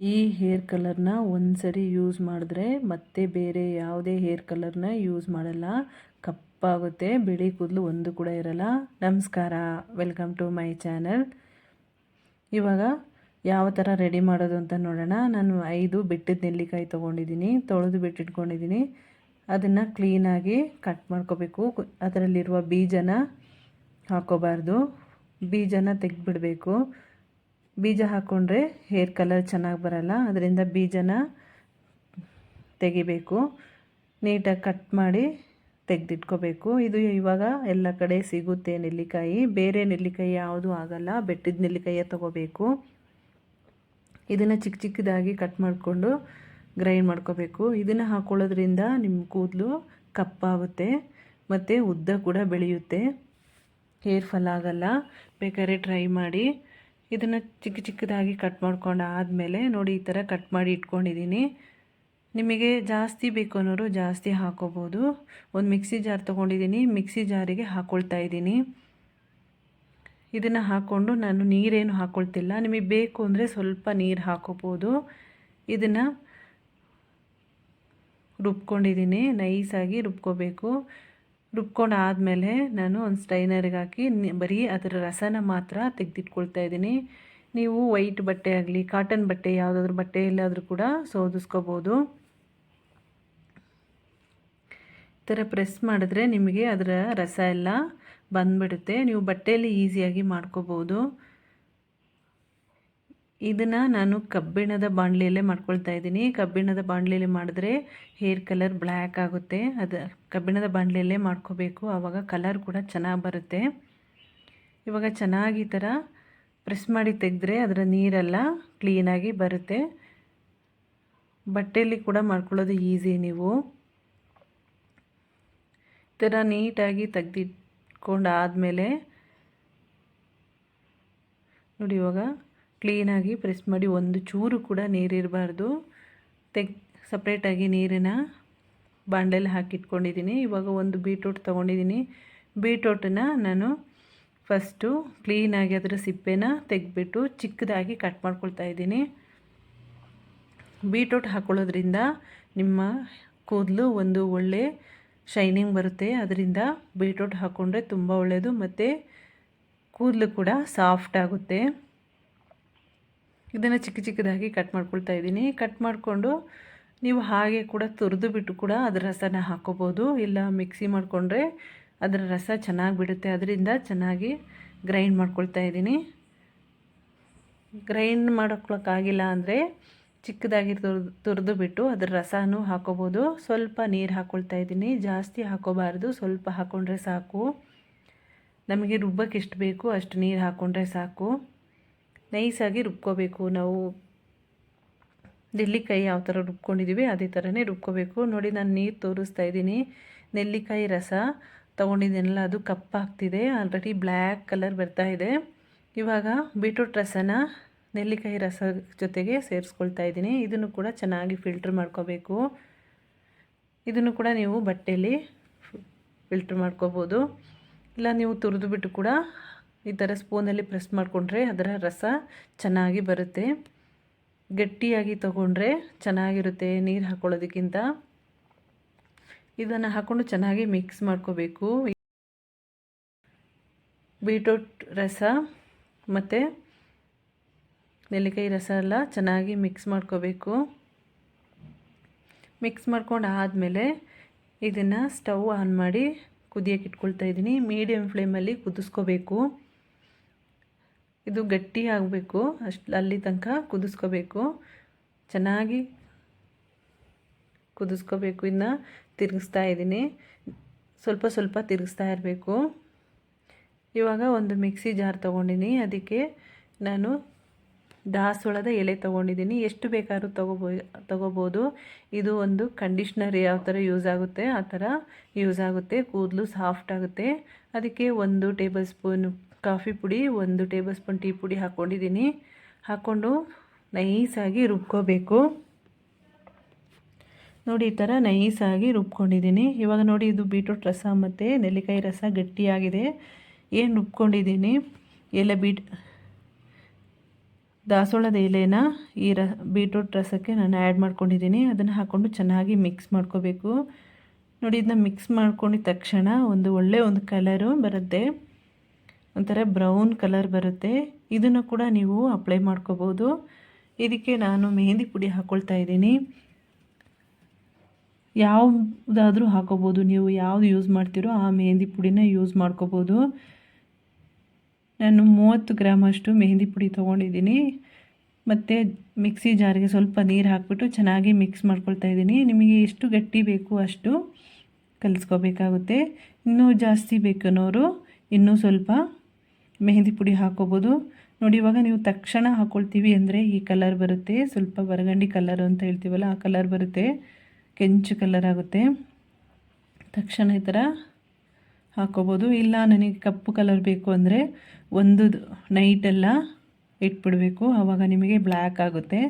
ಈ ಹೇರ್ ಕಲರ್ನ ಒಂದು ಸರಿ ಯೂಸ್ ಮಾಡಿದ್ರೆ ಮತ್ತೆ ಬೇರೆ ಯಾವುದೇ ಹೇರ್ ಕಲರ್ನ ಯೂಸ್ ಮಾಡಲ್ಲ. ಕಪ್ಪಾಗುತ್ತೆ, ಬಿಳಿ ಕೂದಲು ಒಂದು ಕೂಡ ಇರಲ್ಲ. ನಮಸ್ಕಾರ, ವೆಲ್ಕಮ್ ಟು ಮೈ ಚಾನಲ್. ಇವಾಗ ಯಾವ ಥರ ರೆಡಿ ಮಾಡೋದು ಅಂತ ನೋಡೋಣ. ನಾನು ಐದು ಬಿಟ್ಟಿದ್ದ ನೆಲ್ಲಿಕಾಯಿ ತೊಗೊಂಡಿದ್ದೀನಿ, ತೊಳೆದು ಬಿಟ್ಟಿಟ್ಕೊಂಡಿದ್ದೀನಿ. ಅದನ್ನು ಕ್ಲೀನಾಗಿ ಕಟ್ ಮಾಡ್ಕೋಬೇಕು. ಅದರಲ್ಲಿರುವ ಬೀಜನ ಹಾಕೋಬಾರ್ದು. ಬೀಜನ ತೆಗೆದ್ಬಿಡಬೇಕು. ಬೀಜ ಹಾಕ್ಕೊಂಡ್ರೆ ಹೇರ್ ಕಲರ್ ಚೆನ್ನಾಗಿ ಬರಲ್ಲ. ಅದರಿಂದ ಬೀಜನ ತೆಗಿಬೇಕು. ನೀಟಾಗಿ ಕಟ್ ಮಾಡಿ ತೆಗೆದಿಟ್ಕೋಬೇಕು. ಇದು ಇವಾಗ ಎಲ್ಲ ಕಡೆ ಸಿಗುತ್ತೆ ನೆಲ್ಲಿಕಾಯಿ. ಬೇರೆ ನೆಲ್ಲಿಕಾಯಿ ಯಾವುದೂ ಆಗಲ್ಲ. ಬೆಟ್ಟಿದ ನೆಲ್ಲಿಕಾಯಿಯ ತೊಗೋಬೇಕು. ಇದನ್ನು ಚಿಕ್ಕ ಚಿಕ್ಕದಾಗಿ ಕಟ್ ಮಾಡಿಕೊಂಡು ಗ್ರೈಂಡ್ ಮಾಡ್ಕೋಬೇಕು. ಇದನ್ನು ಹಾಕ್ಕೊಳ್ಳೋದ್ರಿಂದ ನಿಮ್ಮ ಕೂದಲು ಕಪ್ಪಾಗುತ್ತೆ ಮತ್ತು ಉದ್ದ ಕೂಡ ಬೆಳೆಯುತ್ತೆ. ಹೇರ್ ಫಾಲ್ ಆಗಲ್ಲ. ಬೇಕಾದ್ರೆ ಟ್ರೈ ಮಾಡಿ. ಇದನ್ನು ಚಿಕ್ಕ ಚಿಕ್ಕದಾಗಿ ಕಟ್ ಮಾಡ್ಕೊಂಡು ಆದಮೇಲೆ ನೋಡಿ ಈ ಥರ ಕಟ್ ಮಾಡಿ ಇಟ್ಕೊಂಡಿದ್ದೀನಿ ನಿಮಗೆ ಜಾಸ್ತಿ ಬೇಕು ಅನ್ನೋರು ಜಾಸ್ತಿ ಹಾಕೋಬೋದು. ಒಂದು ಮಿಕ್ಸಿ ಜಾರ್ ತೊಗೊಂಡಿದ್ದೀನಿ ಮಿಕ್ಸಿ ಜಾರಿಗೆ ಹಾಕ್ಕೊಳ್ತಾ ಇದ್ದೀನಿ ಇದನ್ನು ಹಾಕ್ಕೊಂಡು ನಾನು ನೀರೇನು ಹಾಕ್ಕೊಳ್ತಿಲ್ಲ ನಿಮಗೆ ಬೇಕು ಅಂದರೆ ಸ್ವಲ್ಪ ನೀರು ಹಾಕೋಬೋದು. ಇದನ್ನು ರುಬ್ಕೊಂಡಿದ್ದೀನಿ ನೈಸಾಗಿ ರುಬ್ಕೋಬೇಕು. ರುಬ್ಕೊಂಡು ಆದಮೇಲೆ ನಾನು ಒಂದು ಸ್ಟೈನರ್ಗೆ ಹಾಕಿ ಬರೀ ಅದರ ರಸನ ಮಾತ್ರ ತೆಗೆದಿಟ್ಕೊಳ್ತಾ ಇದ್ದೀನಿ. ನೀವು ವೈಟ್ ಬಟ್ಟೆ ಆಗಲಿ, ಕಾಟನ್ ಬಟ್ಟೆ, ಯಾವುದಾದ್ರೂ ಬಟ್ಟೆ ಎಲ್ಲಾದರೂ ಕೂಡ ಸೋದಿಸ್ಕೋಬೋದು. ಈ ಥರ ಪ್ರೆಸ್ ಮಾಡಿದ್ರೆ ನಿಮಗೆ ಅದರ ರಸ ಎಲ್ಲ ಬಂದ್ಬಿಡುತ್ತೆ. ನೀವು ಬಟ್ಟೆಯಲ್ಲಿ ಈಸಿಯಾಗಿ ಮಾಡ್ಕೋಬೋದು. ಇದನ್ನು ನಾನು ಕಬ್ಬಿಣದ ಬಾಣಲಿಯಲ್ಲೇ ಮಾಡ್ಕೊಳ್ತಾ ಇದ್ದೀನಿ. ಕಬ್ಬಿಣದ ಬಾಣಲಿಯಲ್ಲಿ ಮಾಡಿದ್ರೆ ಹೇರ್ ಕಲರ್ ಬ್ಲ್ಯಾಕ್ ಆಗುತ್ತೆ. ಅದು ಕಬ್ಬಿಣದ ಬಾಣಲಿಯಲ್ಲೇ ಮಾಡ್ಕೋಬೇಕು. ಆವಾಗ ಕಲರ್ ಕೂಡ ಚೆನ್ನಾಗಿ ಬರುತ್ತೆ. ಇವಾಗ ಚೆನ್ನಾಗಿ ಈ ಥರ ಪ್ರೆಸ್ ಮಾಡಿ ತೆಗೆದ್ರೆ ಅದರ ನೀರೆಲ್ಲ ಕ್ಲೀನಾಗಿ ಬರುತ್ತೆ. ಬಟ್ಟೆಯಲ್ಲಿ ಕೂಡ ಮಾಡ್ಕೊಳ್ಳೋದು ಈಸಿ ನೀವು. ಈ ಥರ ನೀಟಾಗಿ ತೆಗೆದಿಟ್ಕೊಂಡು ಆದಮೇಲೆ ನೋಡಿ ಇವಾಗ ಕ್ಲೀನಾಗಿ ಪ್ರೆಸ್ ಮಾಡಿ ಒಂದು ಚೂರು ಕೂಡ ನೀರಿರಬಾರ್ದು. ತೆಗ್ ಸಪ್ರೇಟಾಗಿ ನೀರನ್ನು ಬಾಂಡಲ್ಲಿ ಹಾಕಿಟ್ಕೊಂಡಿದ್ದೀನಿ. ಇವಾಗ ಒಂದು ಬೀಟ್ರೂಟ್ ತೊಗೊಂಡಿದ್ದೀನಿ. ಬೀಟ್ರೂಟನ್ನು ನಾನು ಫಸ್ಟು ಕ್ಲೀನಾಗಿ ಅದರ ಸಿಪ್ಪೆನ ತೆಗೆದ್ಬಿಟ್ಟು ಚಿಕ್ಕದಾಗಿ ಕಟ್ ಮಾಡ್ಕೊಳ್ತಾ ಇದ್ದೀನಿ. ಬೀಟ್ರೂಟ್ ಹಾಕ್ಕೊಳ್ಳೋದ್ರಿಂದ ನಿಮ್ಮ ಕೂದಲು ಒಂದು ಒಳ್ಳೆ ಶೈನಿಂಗ್ ಬರುತ್ತೆ. ಅದರಿಂದ ಬೀಟ್ರೂಟ್ ಹಾಕ್ಕೊಂಡ್ರೆ ತುಂಬ ಒಳ್ಳೆಯದು ಮತ್ತು ಕೂದಲು ಕೂಡ ಸಾಫ್ಟ್ ಆಗುತ್ತೆ. ಇದನ್ನು ಚಿಕ್ಕ ಚಿಕ್ಕದಾಗಿ ಕಟ್ ಮಾಡ್ಕೊಳ್ತಾ ಇದ್ದೀನಿ. ಕಟ್ ಮಾಡಿಕೊಂಡು ನೀವು ಹಾಗೆ ಕೂಡ ತುರಿದು ಬಿಟ್ಟು ಕೂಡ ಅದರ ರಸನ ಹಾಕೋಬೋದು. ಇಲ್ಲ ಮಿಕ್ಸಿ ಮಾಡಿಕೊಂಡ್ರೆ ಅದರ ರಸ ಚೆನ್ನಾಗಿ ಬಿಡುತ್ತೆ. ಅದರಿಂದ ಚೆನ್ನಾಗಿ ಗ್ರೈಂಡ್ ಮಾಡ್ಕೊಳ್ತಾ ಇದ್ದೀನಿ. ಗ್ರೈಂಡ್ ಮಾಡ್ಕೊಳಕ್ಕಾಗಿಲ್ಲ ಅಂದರೆ ಚಿಕ್ಕದಾಗಿ ತುರಿದು ತುರಿದು ಬಿಟ್ಟು ಅದರ ರಸನೂ ಹಾಕೋಬೋದು. ಸ್ವಲ್ಪ ನೀರು ಹಾಕ್ಕೊಳ್ತಾ ಇದ್ದೀನಿ. ಜಾಸ್ತಿ ಹಾಕೋಬಾರ್ದು. ಸ್ವಲ್ಪ ಹಾಕ್ಕೊಂಡ್ರೆ ಸಾಕು. ನಮಗೆ ರುಬ್ಬಕ್ಕೆ ಎಷ್ಟು ಬೇಕು ಅಷ್ಟು ನೀರು ಹಾಕ್ಕೊಂಡ್ರೆ ಸಾಕು. ನೈಸಾಗಿ ರುಬ್ಕೋಬೇಕು. ನಾವು ನೆಲ್ಲಿಕಾಯಿ ಯಾವ ಥರ ರುಬ್ಕೊಂಡಿದ್ದೀವಿ ಅದೇ ಥರನೇ ರುಬ್ಕೋಬೇಕು. ನೋಡಿ ನಾನು ನೀರು ತೋರಿಸ್ತಾ ಇದ್ದೀನಿ. ನೆಲ್ಲಿಕಾಯಿ ರಸ ತೊಗೊಂಡಿದ್ದೀನಲ್ಲ, ಅದು ಕಪ್ಪಾಗ್ತಿದೆ ಆಲ್ರೆಡಿ ಬ್ಲ್ಯಾಕ್ ಕಲರ್ ಬರ್ತಾ ಇದೆ. ಇವಾಗ ಬೀಟ್ರೂಟ್ ರಸನ ನೆಲ್ಲಿಕಾಯಿ ರಸ ಜೊತೆಗೆ ಸೇರಿಸ್ಕೊಳ್ತಾ ಇದ್ದೀನಿ. ಇದನ್ನು ಕೂಡ ಚೆನ್ನಾಗಿ ಫಿಲ್ಟ್ರ್ ಮಾಡ್ಕೋಬೇಕು. ಇದನ್ನು ಕೂಡ ನೀವು ಬಟ್ಟೆಯಲ್ಲಿ ಫಿಲ್ಟ್ರ್ ಮಾಡ್ಕೋಬೋದು. ಇಲ್ಲ ನೀವು ತುರಿದು ಬಿಟ್ಟು ಕೂಡ ಈ ಥರ ಸ್ಪೂನಲ್ಲಿ ಪ್ರೆಸ್ ಮಾಡಿಕೊಂಡ್ರೆ ಅದರ ರಸ ಚೆನ್ನಾಗಿ ಬರುತ್ತೆ. ಗಟ್ಟಿಯಾಗಿ ತಗೊಂಡ್ರೆ ಚೆನ್ನಾಗಿರುತ್ತೆ ನೀರು ಹಾಕ್ಕೊಳ್ಳೋದಕ್ಕಿಂತ ಇದನ್ನು ಹಾಕ್ಕೊಂಡು ಚೆನ್ನಾಗಿ ಮಿಕ್ಸ್ ಮಾಡ್ಕೋಬೇಕು. ಬೀಟ್ರೂಟ್ ರಸ ಮತ್ತು ನೆಲ್ಲಿಕಾಯಿ ರಸ ಎಲ್ಲ ಚೆನ್ನಾಗಿ ಮಿಕ್ಸ್ ಮಾಡ್ಕೋಬೇಕು. ಮಿಕ್ಸ್ ಮಾಡ್ಕೊಂಡು ಆದಮೇಲೆ ಇದನ್ನು ಸ್ಟವ್ ಆನ್ ಮಾಡಿ ಕುದಿಯೋಕೆ ಇಟ್ಕೊಳ್ತಾ ಇದ್ದೀನಿ. ಮೀಡಿಯಮ್ ಫ್ಲೇಮಲ್ಲಿ ಕುದಿಸ್ಕೋಬೇಕು. ಇದು ಗಟ್ಟಿ ಆಗಬೇಕು. ಅಷ್ಟು ಅಲ್ಲಿ ತನಕ ಕುದಿಸ್ಕೋಬೇಕು. ಚೆನ್ನಾಗಿ ಕುದಿಸ್ಕೋಬೇಕು. ಇನ್ನು ತಿರುಗಿಸ್ತಾ ಇದ್ದೀನಿ. ಸ್ವಲ್ಪ ಸ್ವಲ್ಪ ತಿರುಗಿಸ್ತಾ ಇರಬೇಕು. ಇವಾಗ ಒಂದು ಮಿಕ್ಸಿ ಜಾರ್ ತೊಗೊಂಡಿನಿ. ಅದಕ್ಕೆ ನಾನು ದಾಸೋಳದ ಎಲೆ ತೊಗೊಂಡಿದ್ದೀನಿ. ಎಷ್ಟು ಬೇಕಾದ್ರೂ ತೊಗೋಬೋ, ತೊಗೋಬೋದು. ಇದು ಒಂದು ಕಂಡೀಷ್ನರ್ ಯಾವ ಥರ ಯೂಸ್ ಆಗುತ್ತೆ, ಆ ಥರ ಯೂಸ್ ಆಗುತ್ತೆ. ಕೂದಲು ಸಾಫ್ಟ್ ಆಗುತ್ತೆ. ಅದಕ್ಕೆ ಒಂದು ಟೇಬಲ್ ಸ್ಪೂನ್ ಕಾಫಿ ಪುಡಿ, ಒಂದು ಟೇಬಲ್ ಸ್ಪೂನ್ ಟೀ ಪುಡಿ ಹಾಕ್ಕೊಂಡಿದ್ದೀನಿ ಹಾಕ್ಕೊಂಡು ನೈಸಾಗಿ ರುಬ್ಕೋಬೇಕು. ನೋಡಿ, ಈ ಥರ ನೈಸಾಗಿ ರುಬ್ಕೊಂಡಿದ್ದೀನಿ. ಇವಾಗ ನೋಡಿ, ಇದು ಬೀಟ್ರೂಟ್ ರಸ ಮತ್ತು ನೆಲ್ಲಿಕಾಯಿ ರಸ ಗಟ್ಟಿಯಾಗಿದೆ. ಏನು ರುಬ್ಕೊಂಡಿದ್ದೀನಿ? ಎಲೆ ಬೀಟ್, ದಾಸೋಳದ ಎಲೆನ ಈ ರ, ಬೀಟ್ರೂಟ್ ರಸಕ್ಕೆ ನಾನು ಆ್ಯಡ್ ಮಾಡ್ಕೊಂಡಿದ್ದೀನಿ. ಅದನ್ನು ಹಾಕ್ಕೊಂಡು ಚೆನ್ನಾಗಿ ಮಿಕ್ಸ್ ಮಾಡ್ಕೋಬೇಕು. ನೋಡಿ, ಇದನ್ನ ಮಿಕ್ಸ್ ಮಾಡ್ಕೊಂಡಿದ ತಕ್ಷಣ ಒಂದು ಒಳ್ಳೆ ಒಂದು ಕಲರು ಬರುತ್ತೆ. ಒಂಥರ ಬ್ರೌನ್ ಕಲರ್ ಬರುತ್ತೆ. ಇದನ್ನು ಕೂಡ ನೀವು ಅಪ್ಲೈ ಮಾಡ್ಕೋಬೋದು ಇದಕ್ಕೆ ನಾನು ಮೆಹಂದಿ ಪುಡಿ ಹಾಕ್ಕೊಳ್ತಾ ಇದ್ದೀನಿ. ಯಾವುದಾದ್ರೂ ಹಾಕೋಬೋದು ನೀವು ಯಾವುದು ಯೂಸ್ ಮಾಡ್ತೀರೋ ಆ ಮೆಹಂದಿ ಪುಡಿನ ಯೂಸ್ ಮಾಡ್ಕೋಬೋದು ನಾನು ಮೂವತ್ತು ಗ್ರಾಮಷ್ಟು ಮೆಹಂದಿ ಪುಡಿ ತೊಗೊಂಡಿದ್ದೀನಿ. ಮತ್ತು ಮಿಕ್ಸಿ ಜಾರಿಗೆ ಸ್ವಲ್ಪ ನೀರು ಹಾಕ್ಬಿಟ್ಟು ಚೆನ್ನಾಗಿ ಮಿಕ್ಸ್ ಮಾಡ್ಕೊಳ್ತಾ ಇದ್ದೀನಿ. ನಿಮಗೆ ಎಷ್ಟು ಗಟ್ಟಿ ಬೇಕು ಅಷ್ಟು ಕಲಿಸ್ಕೋಬೇಕಾಗುತ್ತೆ. ಇನ್ನೂ ಜಾಸ್ತಿ ಬೇಕನ್ನೋರು ಇನ್ನೂ ಸ್ವಲ್ಪ ಮೆಹಂದಿ ಪುಡಿ ಹಾಕೋಬೋದು. ನೋಡಿ, ಇವಾಗ ನೀವು ತಕ್ಷಣ ಹಾಕ್ಕೊಳ್ತೀವಿ ಅಂದರೆ ಈ ಕಲರ್ ಬರುತ್ತೆ. ಸ್ವಲ್ಪ ಬರಗಂಡಿ ಕಲರ್ ಅಂತ ಹೇಳ್ತೀವಲ್ಲ, ಆ ಕಲರ್ ಬರುತ್ತೆ. ಕೆಂಚು ಕಲರ್ ಆಗುತ್ತೆ. ತಕ್ಷಣ ಈ ಥರ ಹಾಕೋಬೋದು. ಇಲ್ಲ, ನನಗೆ ಕಪ್ಪು ಕಲರ್ ಬೇಕು ಅಂದರೆ ಒಂದು ನೈಟೆಲ್ಲ ಇಟ್ಬಿಡಬೇಕು. ಆವಾಗ ನಿಮಗೆ ಬ್ಲ್ಯಾಕ್ ಆಗುತ್ತೆ.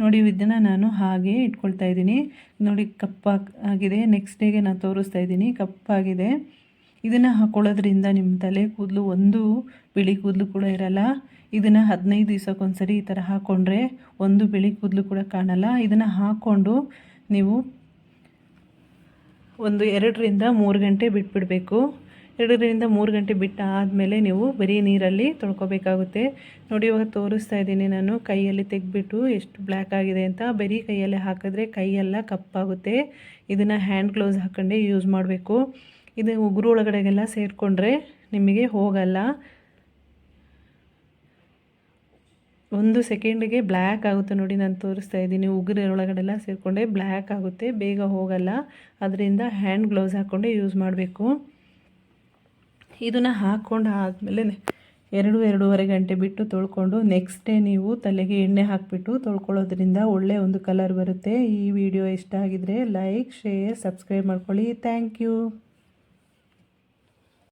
ನೋಡಿ, ಇದನ್ನು ನಾನು ಹಾಗೆ ಇಟ್ಕೊಳ್ತಾ ಇದ್ದೀನಿ. ನೋಡಿ, ಕಪ್ಪಾಗಿ ಆಗಿದೆ. ನೆಕ್ಸ್ಟ್ ಡೇಗೆ ನಾನು ತೋರಿಸ್ತಾ ಇದ್ದೀನಿ. ಕಪ್ಪಾಗಿದೆ. ಇದನ್ನು ಹಾಕೊಳ್ಳೋದ್ರಿಂದ ನಿಮ್ಮ ತಲೆ ಕೂದಲು ಒಂದು ಬಿಳಿ ಕೂದಲು ಕೂಡ ಇರಲ್ಲ. ಇದನ್ನು ಹದಿನೈದು ದಿವಸಕ್ಕೊಂದ್ಸರಿ ಈ ಥರ ಹಾಕ್ಕೊಂಡ್ರೆ ಒಂದು ಬಿಳಿ ಕೂದಲು ಕೂಡ ಕಾಣಲ್ಲ. ಇದನ್ನು ಹಾಕ್ಕೊಂಡು ನೀವು ಒಂದು ಎರಡರಿಂದ ಮೂರು ಗಂಟೆ ಬಿಟ್ಬಿಡಬೇಕು. ಎರಡರಿಂದ ಮೂರು ಗಂಟೆ ಬಿಟ್ಟ ಆದಮೇಲೆ ನೀವು ಬರೀ ನೀರಲ್ಲಿ ತೊಳ್ಕೊಬೇಕಾಗುತ್ತೆ. ನೋಡಿ, ಇವಾಗ ತೋರಿಸ್ತಾ ಇದ್ದೀನಿ ನಾನು. ಕೈಯಲ್ಲಿ ತೆಗೆದ್ಬಿಟ್ಟು ಎಷ್ಟು ಬ್ಲ್ಯಾಕ್ ಆಗಿದೆ ಅಂತ. ಬರೀ ಕೈಯಲ್ಲೇ ಹಾಕಿದ್ರೆ ಕೈಯೆಲ್ಲ ಕಪ್ಪಾಗುತ್ತೆ. ಇದನ್ನು ಹ್ಯಾಂಡ್ ಗ್ಲೌಸ್ ಹಾಕ್ಕೊಂಡೇ ಯೂಸ್ ಮಾಡಬೇಕು. ಇದು ಉಗುರು ಒಳಗಡೆಗೆಲ್ಲ ಸೇರಿಕೊಂಡ್ರೆ ನಿಮಗೆ ಹೋಗಲ್ಲ. ಒಂದು ಸೆಕೆಂಡಿಗೆ ಬ್ಲ್ಯಾಕ್ ಆಗುತ್ತೆ ನೋಡಿ ನಾನು ತೋರಿಸ್ತಾ ಇದ್ದೀನಿ. ಉಗುರು ಒಳಗಡೆಲ್ಲ ಸೇರಿಕೊಂಡೆ ಬ್ಲ್ಯಾಕ್ ಆಗುತ್ತೆ, ಬೇಗ ಹೋಗಲ್ಲ. ಅದರಿಂದ ಹ್ಯಾಂಡ್ ಗ್ಲೌಸ್ ಹಾಕ್ಕೊಂಡೆ ಯೂಸ್ ಮಾಡಬೇಕು. ಇದನ್ನು ಹಾಕ್ಕೊಂಡು ಆದಮೇಲೆ ಎರಡು, ಎರಡೂವರೆ ಗಂಟೆ ಬಿಟ್ಟು ತೊಳ್ಕೊಂಡು ನೆಕ್ಸ್ಟ್ ಡೇ ನೀವು ತಲೆಗೆ ಎಣ್ಣೆ ಹಾಕಿಬಿಟ್ಟು ತೊಳ್ಕೊಳ್ಳೋದ್ರಿಂದ ಒಳ್ಳೆಯ ಒಂದು ಕಲರ್ ಬರುತ್ತೆ. ಈ ವಿಡಿಯೋ ಇಷ್ಟ ಆಗಿದರೆ ಲೈಕ್ ಶೇರ್ ಸಬ್ಸ್ಕ್ರೈಬ್ ಮಾಡ್ಕೊಳ್ಳಿ. Thank you